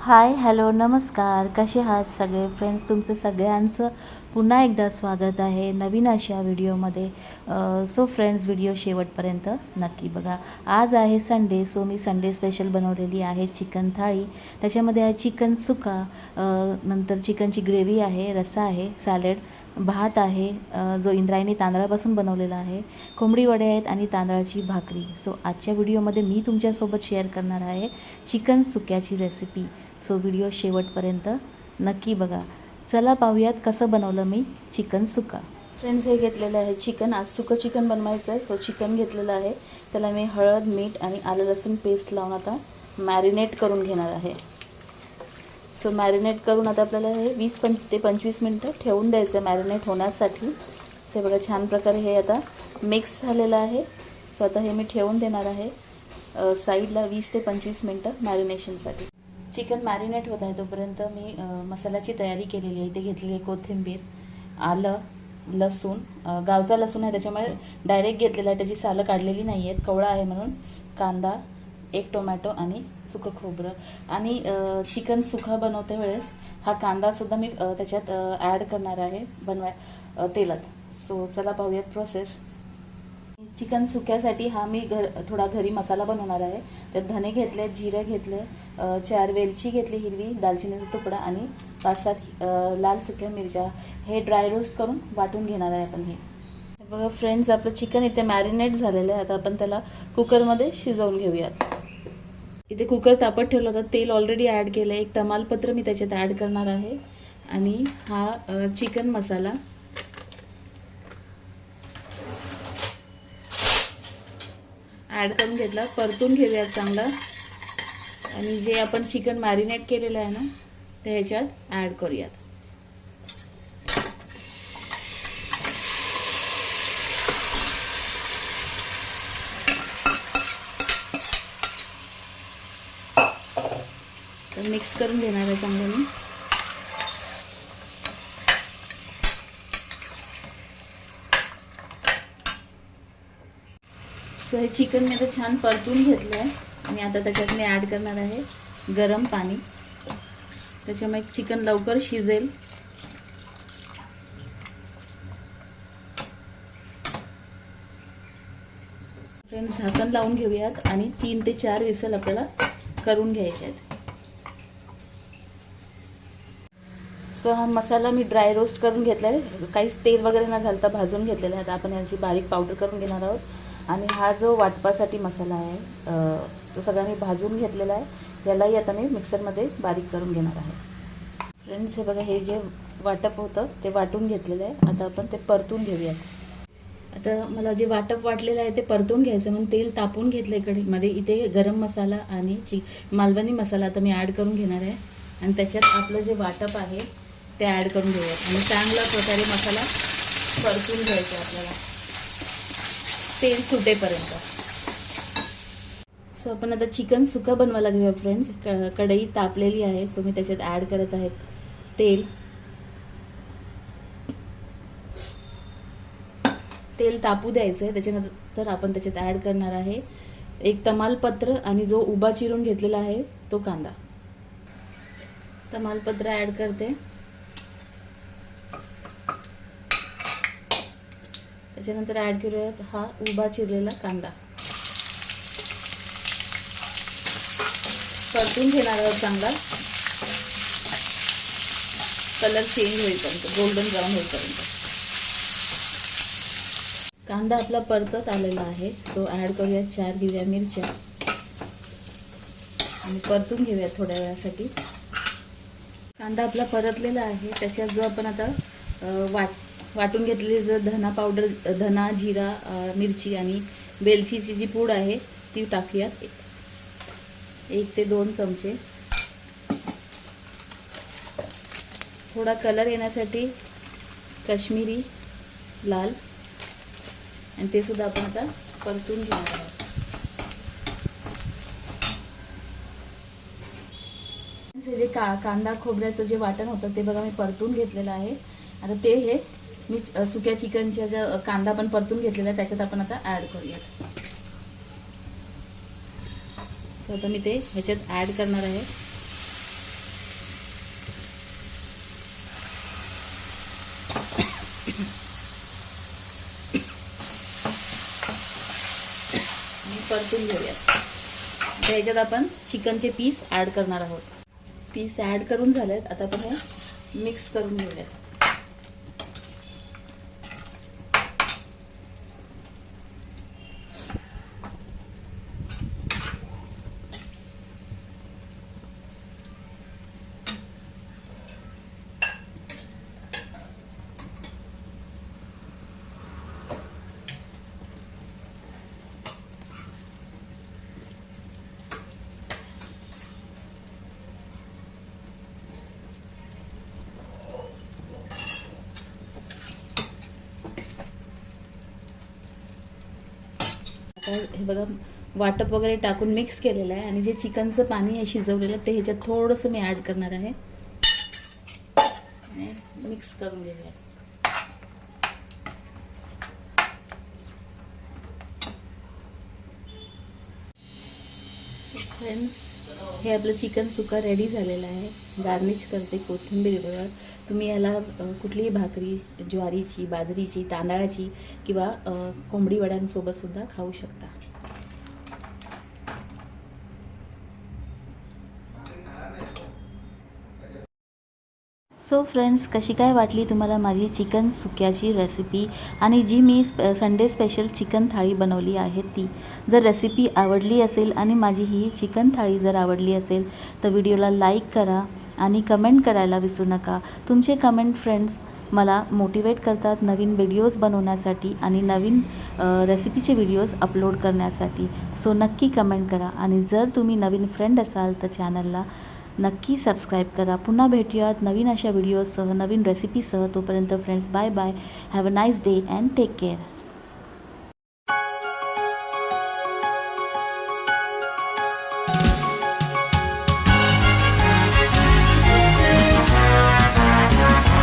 Hi hello नमस्कार. कसे आहात सगळे? फ्रेंड्स तुमचं सगळ्यांचं पुन्हा एकदा स्वागत आहे नवीन अशा व्हिडिओमध्ये. सो फ्रेंड्स व्हिडिओ शेवटपर्यंत नक्की बघा. आज आहे संडे सो मी संडे स्पेशल बनवलेली आहे चिकन थाळी. त्याच्यामध्ये आहे चिकन सुका नंतर चिकनची ग्रेव्ही आहे रस्सा आहे सॅलेड. भात आहे जो इंद्रायणी तांदळापासून बनवलेला आहे. कोंबडी वडे आहेत आणि तांदळाची भाकरी. सो आजच्या व्हिडिओमध्ये मी तुमच्यासोबत शेअर करणार आहे चिकन सुक्याची रेसिपी सो व्हिडिओ शेवटपर्यंत नक्की बघा. चला पाहूयात कसं बनवलं मी चिकन सुका. फ्रेंड्स हे घेतलेलं आहे चिकन. आज सुकं चिकन बनवायचं आहे. सो चिकन घेतलेलं आहे. त्याला मी हळद मीठ आणि आलं लसूण पेस्ट लावून आता मॅरिनेट करून घेणार आहे. सो मॅरिनेट करून आता आपल्याला हे वीस पं ते पंचवीस मिनटं ठेवून द्यायचं मॅरिनेट होण्यासाठी. हे बघा छान प्रकारे हे आता मिक्स झालेलं आहे. सो आता हे मी ठेवून देणार आहे साईडला वीस ते पंचवीस मिनटं मॅरिनेशनसाठी चिकन मॅरिनेट होत आहे तोपर्यंत मी मसाल्याची तयारी केलेली आहे. इथे घेतलेली आहे कोथिंबीर आलं लसूण गावचा लसूण आहे त्याच्यामुळे डायरेक्ट घेतलेला आहे. त्याची सालं काढलेली नाही आहेत कवळा आहे म्हणून कांदा एक टोमॅटो आणि सुकं खोबरं. आणि चिकन सुखं बनवते वेळेस. हा कांदासुद्धा मी त्याच्यात ॲड करणार आहे बनवाय तेलात. सो चला पाहूयात प्रोसेस चिकन सुक्यासाठी हा मी घर थोडा घरी मसाला बनवणार आहे. त्यात धने घेतले जिरं घेतले चार वेलची घेतली हिरवी दालचिनीचा तुकडा आणि पाच सात लाल सुक्या मिरच्या. हे ड्राय रोस्ट करून वाटून घेणार आहे आपण हे. हे बघा फ्रेंड्स आपलं चिकन इथे मॅरिनेट झालेलं आहे. आता आपण त्याला कुकरमध्ये शिजवून घेऊयात. इथे कुकर तापत ठेवलं होतं. तेल ऑलरेडी ॲड केलं आहे एक तमालपत्र मी त्याच्यात ॲड करणार आहे. आणि हा चिकन मसाला ॲड करून घेतला. परतून घेऊयात चांगला. आणि जे आपण चिकन मॅरिनेट केलेलं आहे ना ते ह्याच्यात ॲड करूयात. तर मिक्स करून घेणार आहे चांगलं मी सो हे चिकन मी आता छान परतून घेतलं आहे आणि आता त्याच्यात मी ॲड करणार आहे गरम पाणी. त्याच्यामुळे चिकन लवकर शिजेल. फ्रेंड्स झाकण लावून घेऊयात आणि तीन ते चार विसल आपल्याला करून घ्यायचे आहेत. सो हा मसाला मी ड्राय रोस्ट करून घेतला आहे काहीच तेल वगैरे न घालता भाजून घेतलेला आहे. आता आपण याची बारीक पावडर करून घेणार आहोत. आणि हा जो वाटपासाठी मसाला आहे तो सगळा मी भाजून घेतलेला आहे. यालाही आता मी मिक्सरमध्ये बारीक करून घेणार आहे. फ्रेंड्स हे बघा हे जे वाटप होतं ते वाटून घेतलेलं आहे. आता आपण ते परतून घेऊयात. आता मला जे वाटप वाटलेलं आहे ते परतून घ्यायचं म्हणून तेल तापून घेतलं इकडे. मध्ये इथे गरम मसाला आणि चि मालवणी मसाला आता मी ॲड करून घेणार आहे. आणि त्याच्यात आपलं जे वाटप आहे ते ॲड करून घेऊयात आणि चांगल्या प्रकारे मसाला परतून घ्यायचा आहे आपल्याला. तेल सुटेपर्यंत. सो आपण आता चिकन सुका बनवायला घेऊया फ्रेंड्स क कढई तापलेली आहे सो मी त्याच्यात ॲड करत आहे तेल. तेल तापू द्यायचं आहे त्याच्यानंतर आपण त्याच्यात ॲड करणार आहे एक तमालपत्र आणि जो उभा चिरून घेतलेला आहे तो कांदा. तमालपत्र ॲड करते. त्याच्यानंतर ॲड करूयात हा उभा चिरलेला कांदा. परतून घेणार आहोत चांगला. कलर चेंज होईपर्यंत गोल्डन ब्राऊन होईपर्यंत. कांदा आपला परतत आलेला आहे. तो ॲड करूयात चार हिरव्या मिरच्या. आणि परतून घेऊयात थोड्या वेळासाठी. कांदा आपला परतलेला आहे. त्याच्यात जो आपण आता वाट वाटून घेतलेली जर धना पावडर धना जिरा मिरची आणि वेलचीची जी पूड आहे ती टाकूयात. एक ते दोन चमचे. थोडा कलर येण्यासाठी कश्मीरी लाल. आणि ते सुद्धा आपण आता परतून घेणार आहोत. जे का कांदा खोबऱ्याचं जे वाटण होतं ते बघा मी परतून घेतलेलं आहे. आता ते हे मी सुक्या चिकनच्या ज्या कांदा पण परतून घेतलेला आहे त्याच्यात आपण आता ॲड करूयात. आता मी ते ह्याच्यात ॲड करणार आहे. परतून घेऊयात. ह्याच्यात आपण चिकनचे पीस ॲड करणार आहोत. पीस ॲड करून झालेत. आता आपण हे मिक्स करून घेऊयात. आता हे बघा वाटप वगैरे टाकून मिक्स केलेलं आहे आणि जे चिकनचं पाणी आहे शिजवलेलं ते ह्याच्यात थोडंसं मी ॲड करणार आहे. मिक्स करून घेऊया. फ्रेंड्स हे आपलं चिकन सुका रेडी झालेलं आहे. गार्निश करते कोथिंबीरवर तुम्ही याला कुठलीही भाकरी ज्वारीची बाजरीची तांदळाची किंवा कोंबडी वड्यांसोबतसुद्धा खाऊ शकता. सो फ्रेंड्स कशी काय वाटली तुम्हाला माझी चिकन सुक्याची रेसिपी आणि जी मी स्प संडे स्पेशल चिकन थाळी बनवली आहे ती. जर रेसिपी आवडली असेल आणि माझी ही चिकन थाळी जर आवडली असेल तर व्हिडिओला लाईक करा आणि कमेंट करायला विसरू नका. तुमचे कमेंट फ्रेंड्स मला मोटिवेट करतात नवीन व्हिडिओज बनवण्यासाठी आणि नवीन रेसिपीचे व्हिडिओज अपलोड करण्यासाठी. सो नक्की कमेंट करा. आणि जर तुम्ही नवीन फ्रेंड असाल तर चॅनलला नक्की सबस्क्राईब करा. पुन्हा भेटूयात नवीन अशा व्हिडिओसह नवीन रेसिपीसह तोपर्यंत friends bye bye have a nice day and take care